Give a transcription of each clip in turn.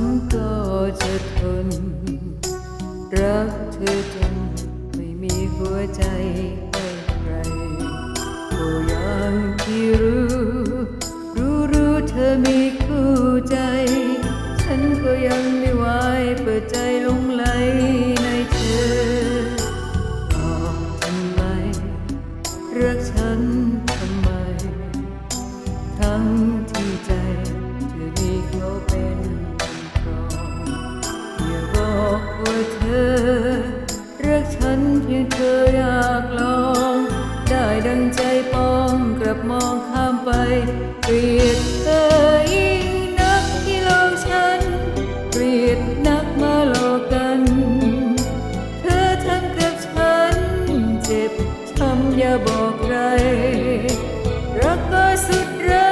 ำก็จะทน รักเธอจนไม่มีหัวใจให้ใครก็อย่างที่รู้ รู้รู้เธอมีคู่ใจ ฉันก็ยังไม่ไหวเปิดใจลงไหล อกว่าเธอรักฉันเพียงเธออยากลอง ได้ดังใจปองกลับมองข้ามไปเปลียดเธอยิ่งนักที่หลอกฉันเปลียดนักมาหลอกกัน เธอทำกับฉันเจ็บทำอย่าบอกใครรักก็สุดรัก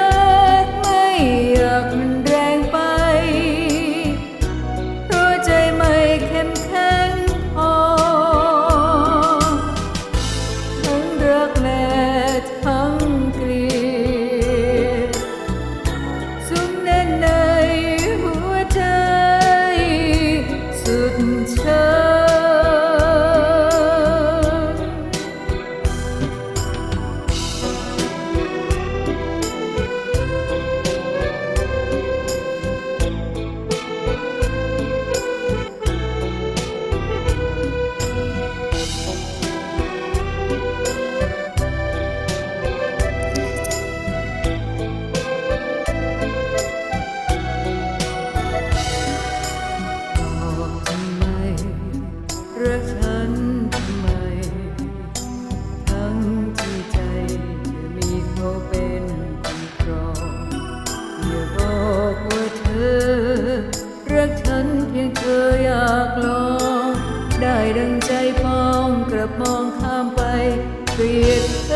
ข้ามไปเปลี่ยน